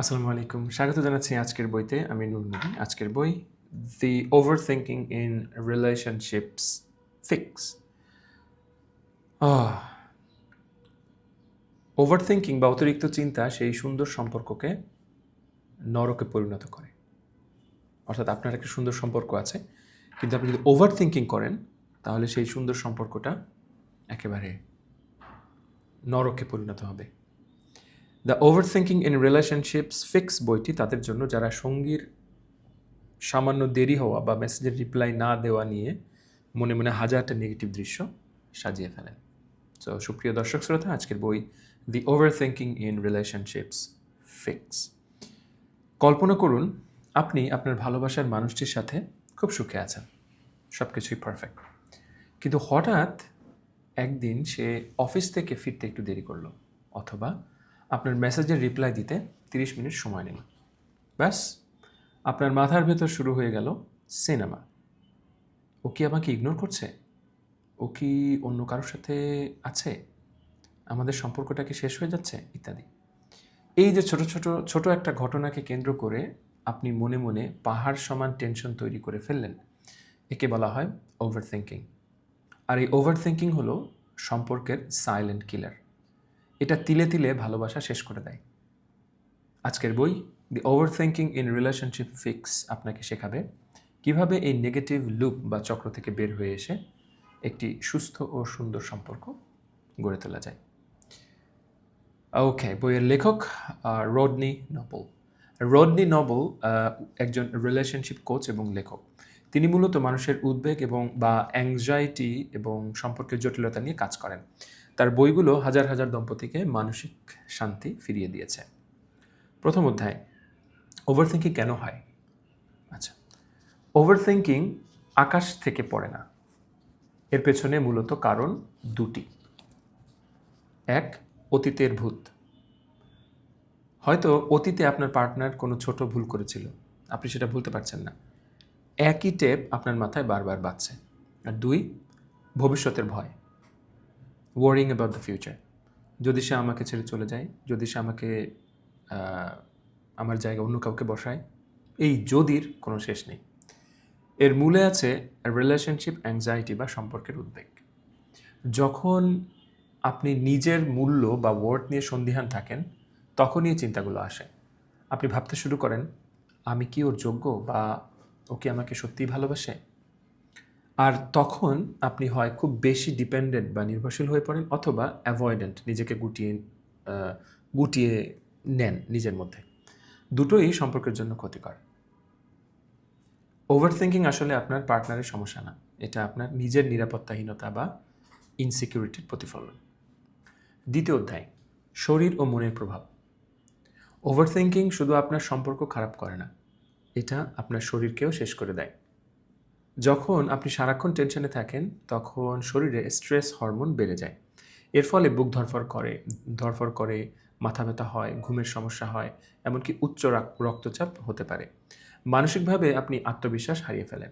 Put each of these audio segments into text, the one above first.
আসসালামু আলাইকুম। স্বাগত জানাচ্ছি আজকের বইতে। আমি নূর নবী। আজকের বই the overthinking in relationships fix overthinking বা অতিরিক্ত চিন্তা সেই সুন্দর সম্পর্ককে নরকে পরিণত করে। অর্থাৎ আপনার একটা সুন্দর সম্পর্ক আছে, কিন্তু আপনি যদি ওভার থিঙ্কিং করেন, তাহলে সেই সুন্দর সম্পর্কটা একেবারে নরকে পরিণত হবে। The overthinking in relationships fix বইটি তাদের জন্য যারা সঙ্গীর সামান্য দেরি হওয়া বা মেসেজের রিপ্লাই না দেওয়া নিয়ে মনে মনে হাজারটা নেগেটিভ দৃশ্য সাজিয়ে ফেলেন। তো সুপ্রিয় দর্শক শ্রোতা, আজকের বই the overthinking in relationships fix কল্পনা করুন, আপনি আপনার ভালোবাসার মানুষটির সাথে খুব সুখে আছেন। সব কিছুই পারফেক্ট কিন্তু হঠাৎ একদিন সে অফিস থেকে ফিরতে একটু দেরি করল, অথবা আপনার মেসেজের রিপ্লাই দিতে তিরিশ মিনিট সময় নিন ব্যাস, আপনার মাথার ভেতর শুরু হয়ে গেল সিনেমা। ও কি আমাকে ইগনোর করছে? ও কি অন্য কারোর সাথে আছে? আমাদের সম্পর্কটা কি শেষ হয়ে যাচ্ছে? ইত্যাদি। এই যে ছোট ছোট ছোট একটা ঘটনাকে কেন্দ্র করে আপনি মনে মনে পাহাড় সমান টেনশন তৈরি করে ফেললেন। একে বলা হয় ওভার থিঙ্কিং আর এই ওভার থিঙ্কিং হলো সম্পর্কের সাইলেন্ট কিলার এটা তিলে তিলে ভালোবাসা শেষ করে দেয়। আজকের বই the overthinking in relationship fix আপনাকে শেখাবে কীভাবে এই নেগেটিভ লুপ বা চক্র থেকে বের হয়ে এসে একটি সুস্থ ও সুন্দর সম্পর্ক গড়ে তোলা যায়। ওকে বইয়ের লেখক রডনি নবল রডনি নবল একজন রিলেশনশিপ কোচ এবং লেখক। তিনি মূলত মানুষের উদ্বেগ এবং বা অ্যাংজাইটি এবং সম্পর্কের জটিলতা নিয়ে কাজ করেন। তার বইগুলো হাজার হাজার দম্পতিকে মানসিক শান্তি ফিরিয়ে দিয়েছে। প্রথম অধ্যায় ওভার থিঙ্কিং কেন হয়? আচ্ছা ওভার থিঙ্কিং আকাশ থেকে পড়ে না। এর পেছনে মূলত কারণ দুটি। এক, অতীতের ভূত। হয়তো অতীতে আপনার পার্টনার কোনো ছোট ভুল করেছিল। আপনি সেটা ভুলতে পারছেন না। একই টেপ আপনার মাথায় বারবার বাজছে। আর দুই, ভবিষ্যতের ভয়। ওয়ারিং অ্যাবাউট দ্য ফিউচার যদি সে আমাকে ছেড়ে চলে যায়, যদি সে আমাকে আমার জায়গায় অন্য কাউকে বসায়, এই যদির কোনো শেষ নেই। এর মূলে আছে রিলেশনশিপ অ্যাংজাইটি বা সম্পর্কের উদ্বেগ। যখন আপনি নিজের মূল্য বা ওয়ার্ড নিয়ে সন্দিহান থাকেন, তখনই এই চিন্তাগুলো আসে। আপনি ভাবতে শুরু করেন, আমি কি ওর যোগ্য বা ও কি আমাকে সত্যিই ভালোবাসে? আর তখন আপনি হয় খুব বেশি ডিপেন্ডেন্ট বা নির্ভরশীল হয়ে পড়েন অথবা অ্যাভয়েডেন্ট নিজেকে গুটিয়ে গুটিয়ে নেন নিজের মধ্যে। দুটোই সম্পর্কের জন্য ক্ষতিকর। ওভার থিঙ্কিং আসলে আপনার পার্টনারের সমস্যা না। এটা আপনার নিজের নিরাপত্তাহীনতা বা ইনসিকিউরিটির প্রতিফলন। দ্বিতীয় অধ্যায়, শরীর ও মনের প্রভাব। ওভার থিঙ্কিং শুধু আপনার সম্পর্ক খারাপ করে না, এটা আপনার শরীরকেও শেষ করে দেয়। যখন আপনি সারাক্ষণ টেনশনে থাকেন, তখন শরীরে স্ট্রেস হরমোন বেড়ে যায়। এর ফলে বুক ধরফর করে ধরফর করে, মাথা ব্যথা হয়, ঘুমের সমস্যা হয়, এমনকি উচ্চ রাক- রক্তচাপ হতে পারে। মানসিকভাবে আপনি আত্মবিশ্বাস হারিয়ে ফেলেন।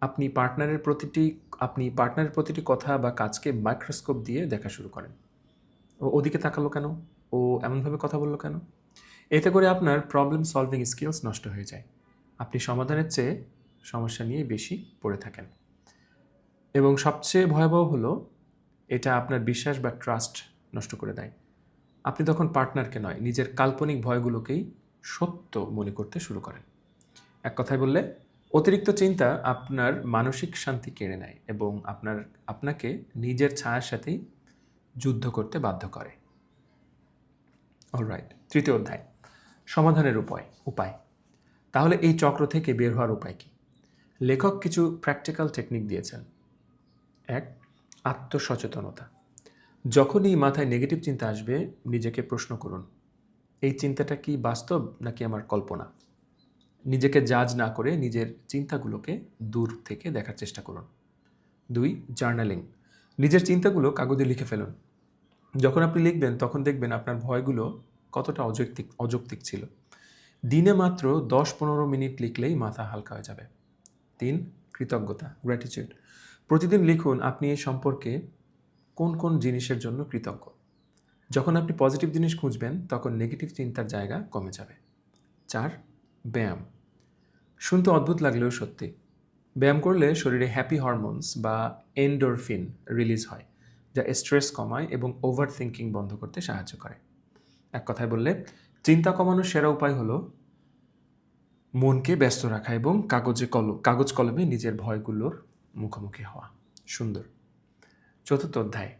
আপনি পার্টনারের প্রতিটি, আপনি পার্টনারের প্রতিটি কথা বা কাজকে মাইক্রোস্কোপ দিয়ে দেখা শুরু করেন। ও ওদিকে তাকালো কেন? ও এমনভাবে কথা বলল কেন? এতে করে আপনার প্রবলেম সলভিং স্কিলস নষ্ট হয়ে যায়। আপনি সমাধানের চেয়ে সমস্যা নিয়ে বেশি পড়ে থাকেন। এবং সবচেয়ে ভয়াবহ হলো, এটা আপনার বিশ্বাস বা ট্রাস্ট নষ্ট করে দেয়। আপনি তখন পার্টনারকে নয়, নিজের কাল্পনিক ভয়গুলোকেই সত্য মনে করতে শুরু করেন। এক কথায় বললে, অতিরিক্ত চিন্তা আপনার মানসিক শান্তি কেড়ে নেয় এবং আপনার, আপনাকে নিজের ছায়ার সাথেই যুদ্ধ করতে বাধ্য করে। অলরাইট তৃতীয় অধ্যায়, সমাধানের উপায় উপায়। তাহলে এই চক্র থেকে বের হওয়ার উপায় কি? লেখক কিছু প্র্যাকটিক্যাল টেকনিক দিয়েছেন। এক, আত্মসচেতনতা। যখনই মাথায় নেগেটিভ চিন্তা আসবে, নিজেকে প্রশ্ন করুন, এই চিন্তাটা কি বাস্তব নাকি আমার কল্পনা? নিজেকে জাজ না করে নিজের চিন্তাগুলোকে দূর থেকে দেখার চেষ্টা করুন। দুই জার্নালিং নিজের চিন্তাগুলো কাগজে লিখে ফেলুন। যখন আপনি লিখবেন, তখন দেখবেন আপনার ভয়গুলো কতটা অযৌক্তিক অযৌক্তিক ছিল। দিনে মাত্র দশ পনেরো মিনিট লিখলেই মাথা হালকা হয়ে যাবে। তিন, কৃতজ্ঞতা গ্র্যাটিচিউড প্রতিদিন লিখুন আপনি এই সম্পর্কে কোন কোন জিনিসের জন্য কৃতজ্ঞ। যখন আপনি পজিটিভ জিনিস খুঁজবেন, তখন নেগেটিভ চিন্তার জায়গা কমে যাবে। চার, ব্যায়াম। শুনতে অদ্ভুত লাগলেও সত্যি। ব্যায়াম করলে শরীরে হ্যাপি হরমোনস বা এন্ডোরফিন রিলিজ হয়, যা স্ট্রেস কমায় এবং ওভার থিঙ্কিং বন্ধ করতে সাহায্য করে। এক কথায় বললে, চিন্তা কমানোর সেরা উপায় হলো মনকে ব্যস্ত রাখা এবং কাগজে কলম, কাগজ কলমে নিজের ভয়গুলোর মুখোমুখি হওয়া। সুন্দর। চতুর্থ অধ্যায়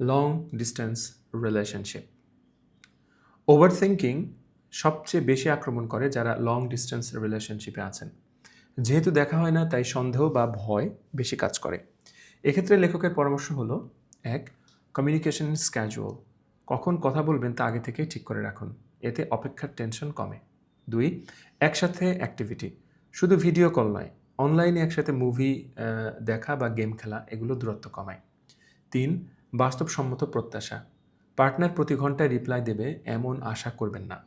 long distance relationship overthinking সবচেয়ে বেশি আক্রমণ করে যারা লং ডিস্টেন্স রিলেশনশিপে আছেন। যেহেতু দেখা হয় না, তাই সন্দেহ বা ভয় বেশি কাজ করে। এক্ষেত্রে লেখকের পরামর্শ হলো, এক কমিউনিকেশন স্ক্যাজুয়াল কখন কথা বলবেন তা আগে থেকেই ঠিক করে রাখুন। এতে অপেক্ষার টেনশন কমে। দুই, একসাথে অ্যাক্টিভিটি শুধু ভিডিও কল নয় অনলাইনে একসাথে মুভি দেখা বা গেম খেলা, এগুলো দূরত্ব কমায়। তিন, বাস্তবসম্মত প্রত্যাশা। পার্টনার প্রতি ঘন্টায় রিপ্লাই দেবে, এমন আশা করবেন না।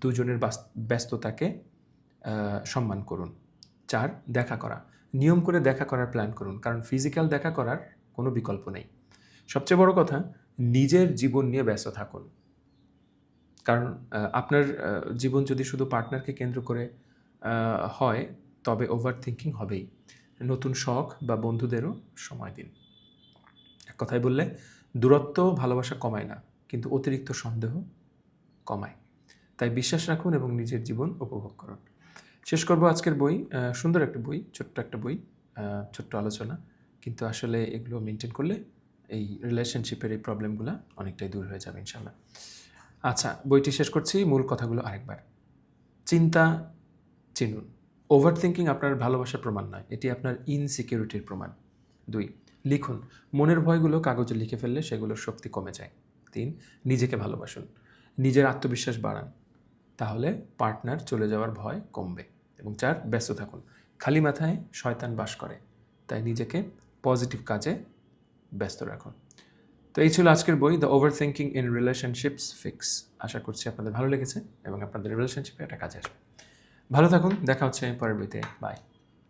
দুজনের ব্যস্ততাকে সম্মান করুন। চার, দেখা করা। নিয়ম করে দেখা করার প্ল্যান করুন, কারণ ফিজিক্যাল দেখা করার কোনো বিকল্প নেই। সবচেয়ে বড় কথা, নিজের জীবন নিয়ে ব্যস্ত থাকুন। কারণ আপনার জীবন যদি শুধু পার্টনারকে কেন্দ্র করে হয়, তবে ওভার থিঙ্কিং হবেই। নতুন শখ বা বন্ধুদেরও সময় দিন। এক কথায় বললে, দূরত্ব ভালোবাসা কমায় না, কিন্তু অতিরিক্ত সন্দেহ কমায়। তাই বিশ্বাস রাখুন এবং নিজের জীবন উপভোগ করুন। শেষ করব আজকের বই সুন্দর একটা বই, ছোট্ট একটা বই ছোট্ট আলোচনা। কিন্তু আসলে এগুলো মেনটেন করলে এই রিলেশনশিপের এই প্রবলেমগুলো অনেকটাই দূর হয়ে যাবে ইনশাল্লাহ আচ্ছা বইটি শেষ করছি, মূল কথাগুলো আরেকবার। চিন্তা চিনুন। ওভার থিঙ্কিং আপনার ভালোবাসার প্রমাণ নয়, এটি আপনার ইনসিকিউরিটির প্রমাণ। দুই, লিখুন। মনের ভয়গুলো কাগজে লিখে ফেললে সেগুলোর শক্তি কমে যায়। তিন, নিজেকে ভালোবাসুন। নিজের আত্মবিশ্বাস বাড়ান। তাহলে পার্টনার চলে যাওয়ার ভয় কমবে। এবং চার, ব্যস্ত থাকুন। খালি মাথায় শয়তান বাস করে। তাই নিজেকে পজিটিভ কাজে ব্যস্ত রাখুন। তো এই ছিল আজকের বই the overthinking in relationships fix আশা করছি আপনাদের ভালো লেগেছে এবং আপনাদের রিলেশনশিপে একটা কাজে আসবে। ভালো থাকুন, দেখা হচ্ছে পরের বইতে। বাই